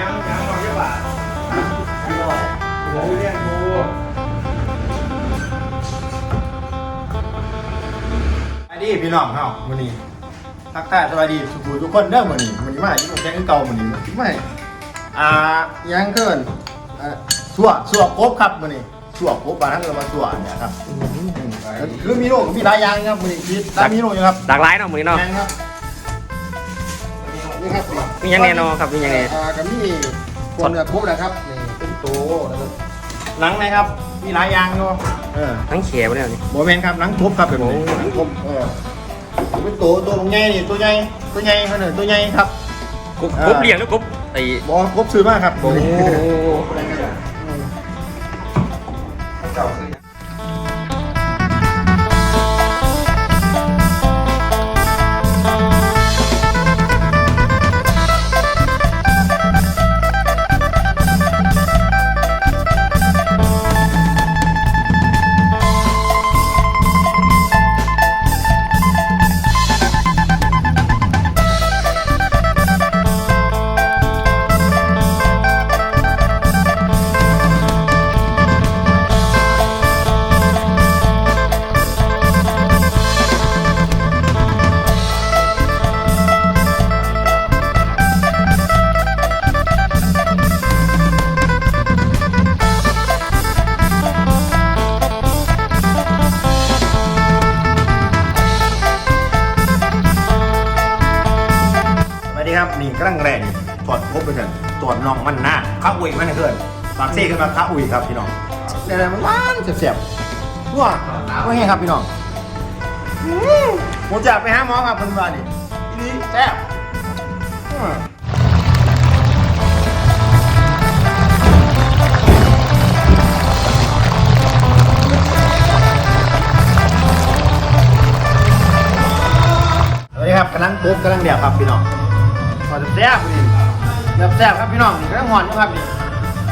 ยังยังบอกเยอะกว่าโอ้ยเรียนครูสวัสดีพี่น้องเฮามื้อนี้ทักทายสวัสดีสุขุทุกคนเด้อมื้อนี้มื้อนี้มาอยู่กับแก๊งเก่ามื้อนี้มื้อไม่อ่ายังเกินอ่าสัวสัวกบครับมื้อนี้สัวกบบ้านทั้งเรามาสัวเนี่ยครับคือมีโลกมีหลายอย่างครับมื้อนี้มีหลายมีโลกอยู่ครับหลากหลายเนาะมื้อนี้เนาะแม่นครับ นี่ครับมีหยังแน่เนอนครับมีหยังแน่อ่ากับมีคนเนื้อครบนะครับนี่เป็นโตนะครับหนังนะครับมีหลายอย่างเนาะเออทั้งเขียวเนี่ยนี่โมเมนครับหนังทุบครับเป็นหนังทุบเออเป็นตัวตัวใหญ่นี่ตัวใหญ่ตัวใหญ่เขาเนี่ยตัวใหญ่ครับกบเออกบเลี้ยงหรือกบไอ้บอกครบซื้อมากครับโอ้ ครับนี่กำลังแรงถอดครบไปเถอะตรวจน้องมันหน้าข้าอุ่ยมันเกินปากเซ่ขึ้นมาข้าอุ่ยครับพี่น้องเดี๋ยวมันหวานเสียบๆนัวว่าไงครับพี่น้องผมจะไปหาหมอครับคุณว่านนี่ทีนี้แซ่บสวัสดีครับกำลังปุ๊บกำลังเดียวครับพี่น้อง อจะแซ่บนี่แบบแซ่บครับพี่น้องนี่กำลังหอนอยู่ครับนี่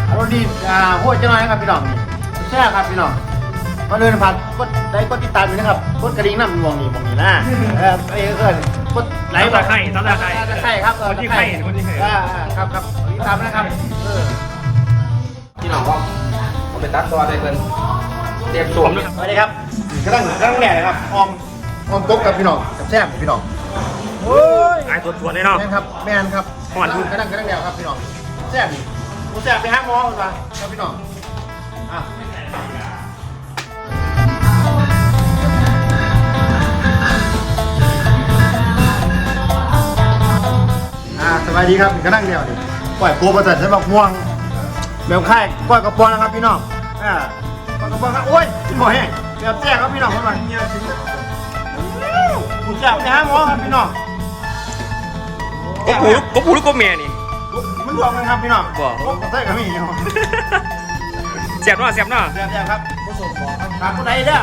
อารมณ์ดีอ่าโหดจะน้อยนะครับพี่น้องนี่แซ่บครับพี่น้องมาเดินผ่านกดได้กดติดตามอยู่นะครับกดกระดิ่งน้ำมองนี่มองนี่นะเออไอ้เอิญกดไหลตาไข่ตาไข่ตะไคร่ครับเออคนที่ไข่คนที่ไข่อ่าอ่าครับครับติดตามนะครับเออพี่น้องก็ผมไปตัดตัวได้เพิ่นเตรียมสวมสวัสดีครับกำลังกำลังแหล่นะครับออมออมกบกับพี่น้องกับแซ่บพี่น้อง โอ้ยไอ้ตัวสวนเลยเนาะแม่นครับแม่นครับหอนกระดังกระดังแนวครับพี่น้องแซ่บนี่กูแซ่บไปหาหมอก่อนมาครับพี่น้องอะอ่าสวัสดีครับกระดังแนวดิปล่อยโคประจันใช้บักม่วงแบบค่ายก้อยกระปอนนะครับพี่น้องอ่าก้อยกระปอนครับโอ้ยพี่หมอแห้งแบบแซ่บครับพี่น้องครับกูแซ่บไปหาหมอครับพี่น้อง กบผูกบผูหรือกบแม่นี่มันรวมกันครับพี่น้องบ่ผมก็ใส่กับพี่น้องเสียบเนาะเสียบเนาะเดี๋ยวเดี๋ยวครับผู้ส่งบอกครับถามผู้ใดเด้อ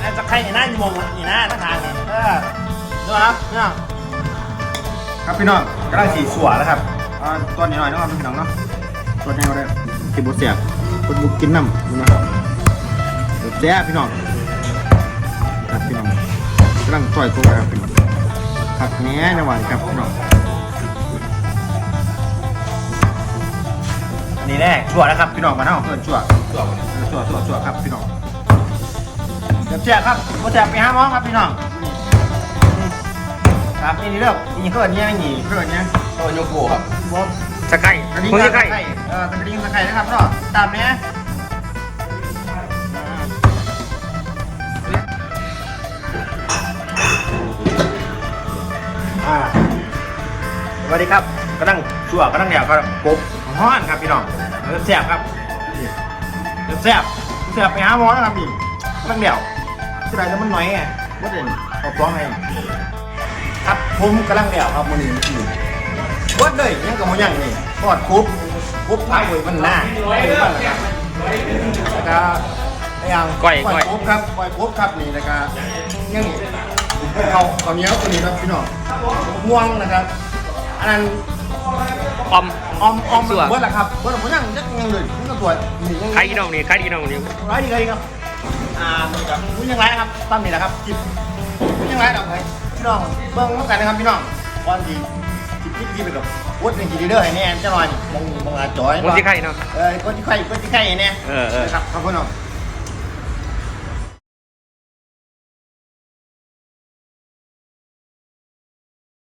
ไอ้จะใครนี่นะอยู่มองนี่นะทั้งทางนี่เออดูครับพี่น้องครับพี่น้องกำลังสีสัวแล้วครับอ่าตัวนี้หน่อยนะครับพี่น้องเนาะตัวนี้เราได้กินบุเสียบคนบุกกินน้ำดูนะครับบุเสียบพี่น้องครับพี่น้องกำลังต่อยตัวครับพี่น้องครับแหน่ในวันครับพี่น้อง นี่แน่ชั่วนะครับพี่น้องมาเท่าเพื่อนชั่วชั่วชั่วชั่วชั่วครับพี่น้องเจ็บแจ๊ครับมาแจ๊ไปหาหมอครับพี่น้องครับนี่นี่เรื่องนี่เกิดเนี่ยนี่เกิดเนี่ยตัวโยโกครับบอสตะไคร้กระดิ่งมึงตะจะไข่ไคร้เออกระดิ่งตะไคร้นะครับเนาะตามเนี้ยอ่าสวัสดีครับกำลังชั่วกำลังแนวครับกบฮ้อนครับพี่น้องเออ แซ่บครับแซ่บแซ่บไปหาหมอนะครับนี่ตั้งเดี่ยวที่ไรแล้วมันน้อยไงว่าเด่นเอาฟ้องไงครับผมกำลังเดี่ยวครับมันนี่คือวัดเลยยังกับมันยังนี่ทอดคุบคุบพาหวยมันหน้าแล้วก็ยังคุบครับก้อยคุบครับนี่แล้วก็ยังเขาเขาเนี้ยตัวนี้ครับพี่น้องม่วงนะครับอันนั้น ออม ออมออมส่วนเบิร์ดละครับเบิร์ดผมยังยังยังเลยยังตัวนี่ยังไข่กี่น้องนี่ไข่กี่น้องนี่ร้อยดีเลยครับอ่าเหมือนกับมุ้งยังไรนะครับตั้มนี่แหละครับจิบมุ้งยังไรดอกเลยพี่น้องเบิ้งต้องกันนะครับพี่น้องก่อนดีจิบที่ที่ไปกับวุฒิหนึ่งกี่เด้อให้แน่เจ้าหน่อยมองมองอาจอยมันสิไข่เนาะเออคนที่ไข่คนที่ไข่เนี่ยเออเออครับครับพี่น้อง